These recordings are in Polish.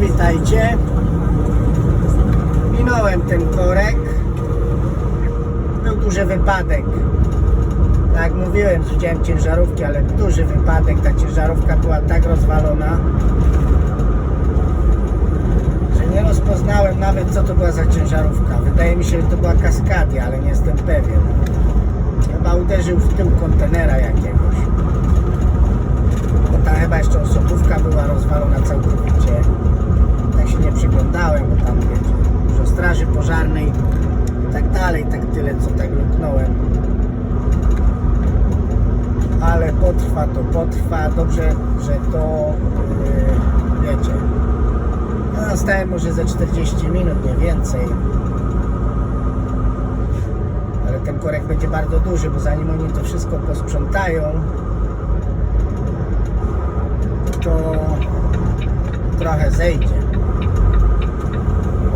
witajcie. Minąłem ten korek. Był duży wypadek. Tak mówiłem, widziałem ciężarówki, ale duży wypadek. Ta ciężarówka była tak rozwalona, że nie rozpoznałem nawet co to była za ciężarówka. Wydaje mi się, że to była kaskadia, ale nie jestem pewien. Chyba uderzył w tył kontenera jakiegoś. Bo ta chyba jeszcze osobówka była rozwalona całkowicie. Się nie przyglądałem, bo tam wiecie, dużo straży pożarnej i tak dalej, tak tyle co tak luknąłem. Ale potrwa to potrwa, dobrze, że to yy, wiecie. Ja stałem może ze 40 minut, nie więcej. Ale ten korek będzie bardzo duży, bo zanim oni to wszystko posprzątają, to trochę zejdzie.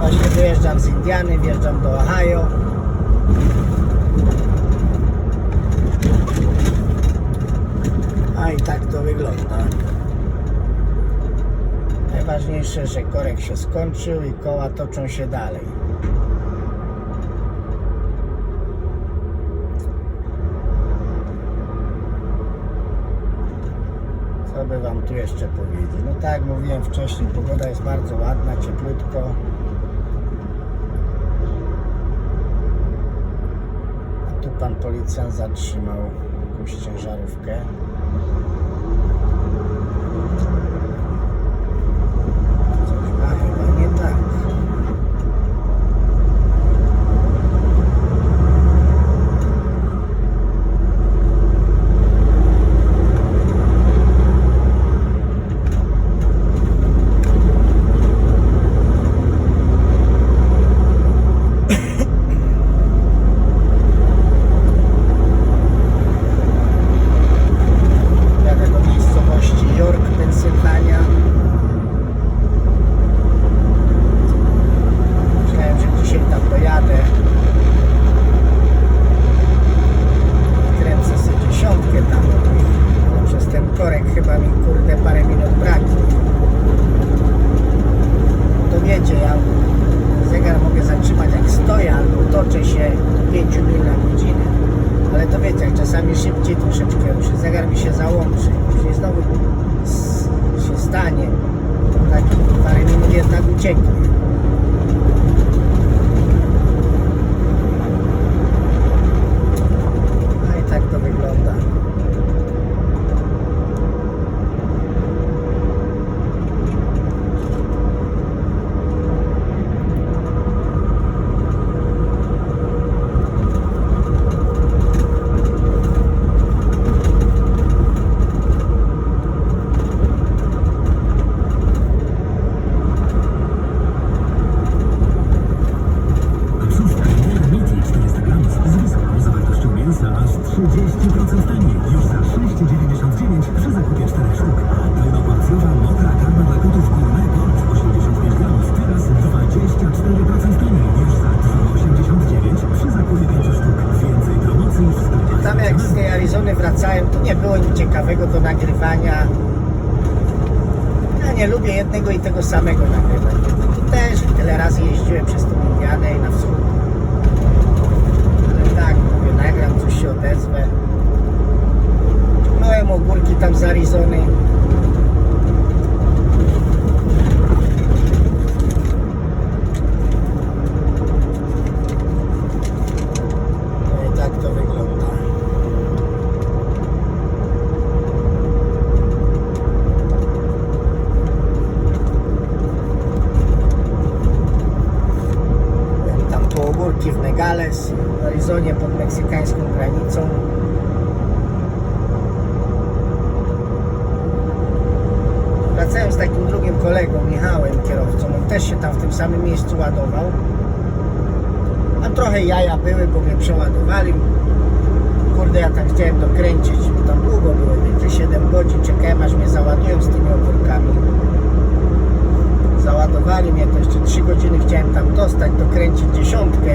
Właśnie wyjeżdżam z Indiany, wjeżdżam do Ohio. A i tak to wygląda. Najważniejsze, że korek się skończył i koła toczą się dalej. Co by Wam tu jeszcze powiedzieć? No tak jak mówiłem wcześniej, pogoda jest bardzo ładna, cieplutko. A tu Pan policjant zatrzymał jakąś ciężarówkę. Coś ma chyba nie tak. Jadę do miejscowości York, Pensylwania. Myślałem, że dzisiaj tam dojadę. Kręcę sobie dziesiątkę tam. Ale przez ten korek chyba mi kurde parę minut braknie. To wiecie, ja zegar mogę zatrzymać jak stoję albo toczę się do 5 mil na godzinę. Ale to czasami szybciej troszeczkę ruszy, zegar mi się załączy. Później znowu się stanie. To tak parę minut jednak ucieknie. Z tej Arizony wracałem, to nie było nic ciekawego do nagrywania. Ja nie lubię jednego i tego samego nagrywać. Tu też tyle razy jeździłem przez tą Indianę i na wschód. Ale tak, mówię, nagram, coś się odezwę. Ciągnąłem ogórki tam z Arizony. No i tak to wygląda. Byłem ogórki w Megales, w Arizonie pod meksykańską granicą. Wracałem z takim drugim kolegą, Michałem, kierowcą. On też się tam w tym samym miejscu ładował. A trochę jaja były, bo mnie przeładowali. Kurde, ja tam chciałem dokręcić, tam długo było, wiecie, 7 godzin czekałem, aż mnie załadują z tymi ogórkami. Załadowali mnie, to jeszcze 3 godziny chciałem tam dostać, dokręcić dziesiątkę.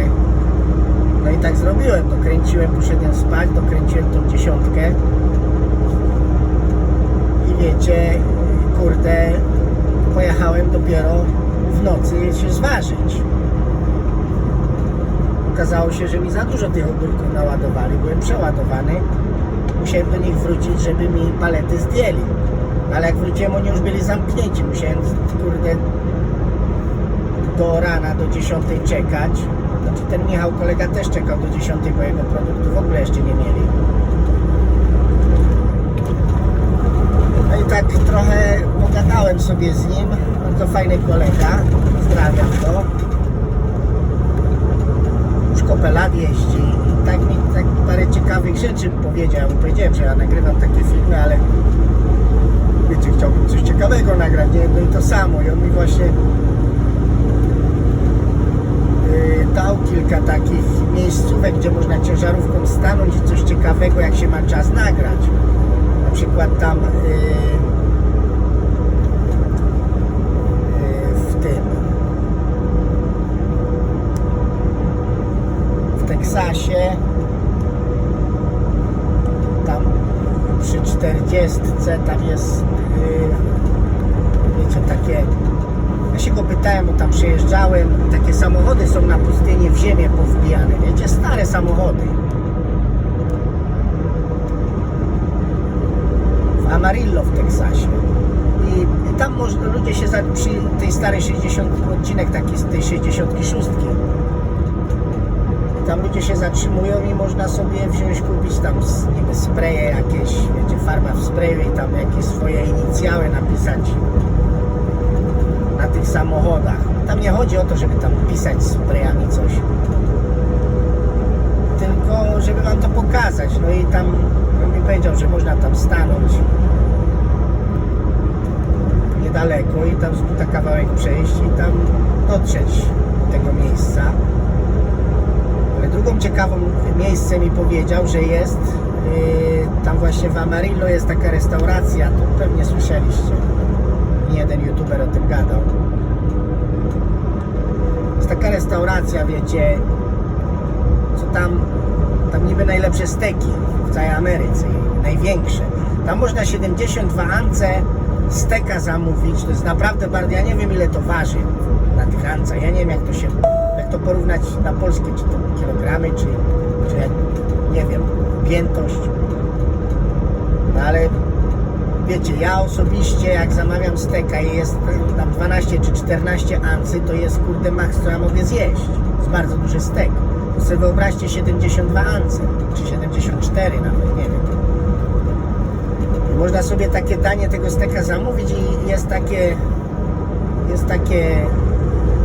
No i tak zrobiłem, dokręciłem, poszedłem spać, dokręciłem tą dziesiątkę. I wiecie, kurde, pojechałem dopiero w nocy się zważyć. Okazało się, że mi za dużo tych ogórków naładowali, byłem przeładowany. Musiałem do nich wrócić, żeby mi palety zdjęli. Ale jak wróciłem, oni już byli zamknięci. Musiałem, kurde, do rana, do 10 czekać. Znaczy ten Michał, kolega też czekał do 10, bo jego produktu w ogóle jeszcze nie mieli. No i tak trochę pogadałem sobie z nim. Bardzo fajny kolega. Pozdrawiam go. Już kopę lat jeździ i tak mi tak parę ciekawych rzeczy powiedział. Powiedziałem, że ja nagrywam takie filmy, ale wiecie, chciałbym coś ciekawego nagrać, nie jedno i to samo. I on mi właśnie yy, dał kilka takich miejscówek, gdzie można ciężarówką stanąć i coś ciekawego, jak się ma czas nagrać. Na przykład tam yy, yy, w tym w Teksasie tam przy 40 tam jest takie ja się go pytałem, bo tam przejeżdżałem takie samochody są na pustyni w ziemię powbijane, wiecie, stare samochody. W Amarillo w Teksasie. I, i tam można, ludzie się za, przy tej starej 60 odcinek taki z tej 66 tam ludzie się zatrzymują i można sobie wziąć, kupić tam niby spreje jakieś, wiecie, farma w sprayu i tam jakieś swoje inicjały napisać na tych samochodach. Tam nie chodzi o to, żeby tam pisać sprayami coś, tylko żeby wam to pokazać. No i tam on mi powiedział, że można tam stanąć niedaleko i tam z kawałek przejść i tam dotrzeć do tego miejsca. Ale drugą ciekawą miejsce mi powiedział, że jest yy, tam właśnie w Amarillo jest taka restauracja, to pewnie słyszeliście. Jeden youtuber o tym gadał. Jest taka restauracja, wiecie, co tam, tam niby najlepsze steki w całej Ameryce, największe. Tam można 72 ance steka zamówić, to jest naprawdę bardzo, ja nie wiem ile to waży na tych ancach, ja nie wiem jak to się, jak to porównać na polskie, czy to kilogramy, czy, czy nie wiem, objętość. No ale wiecie, ja osobiście jak zamawiam steka i jest tam 12 czy 14 ancy, to jest kurde maks, co ja mogę zjeść. Jest bardzo duży stek. To sobie wyobraźcie 72 ancy, czy 74 nawet, nie wiem. Można sobie takie danie tego steka zamówić i jest takie, jest takie,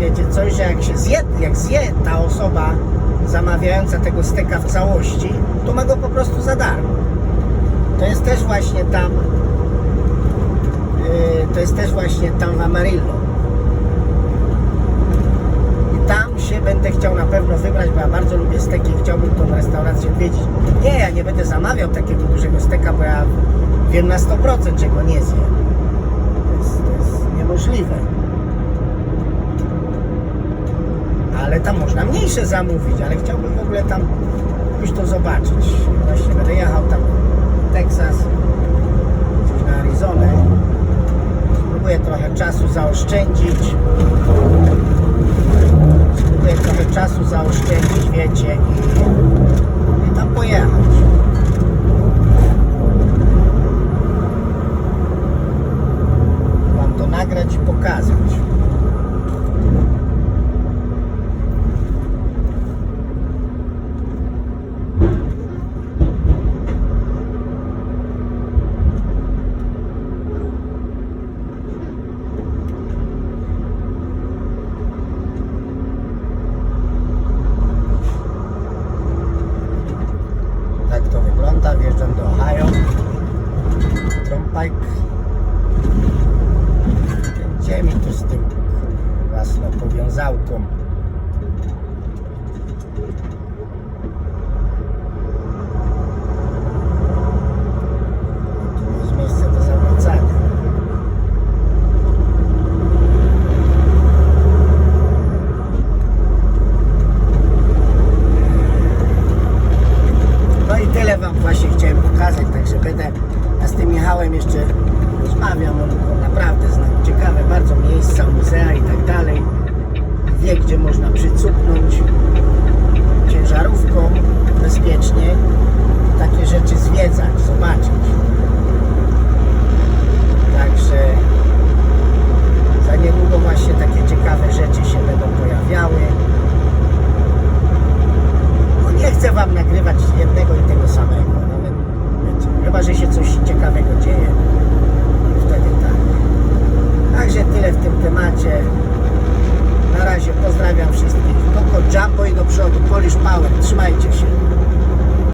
wiecie, coś, że jak się zje, jak zje ta osoba zamawiająca tego steka w całości, to ma go po prostu za darmo. To jest też właśnie tam to jest też właśnie tam w Amarillo. I tam się będę chciał na pewno wybrać, bo ja bardzo lubię steki i chciałbym tą restaurację odwiedzić. Nie, ja nie będę zamawiał takiego dużego steka, bo ja wiem na 100%, że go nie zjem. To jest, to jest niemożliwe. Ale tam można mniejsze zamówić, ale chciałbym w ogóle tam już to zobaczyć. Właśnie będę jechał tam w Teksas, coś na Arizonę. Spróbuję trochę czasu zaoszczędzić. Spróbuję trochę czasu zaoszczędzić, wiecie, i, i tam pojechać. Wam to nagrać i pokazać.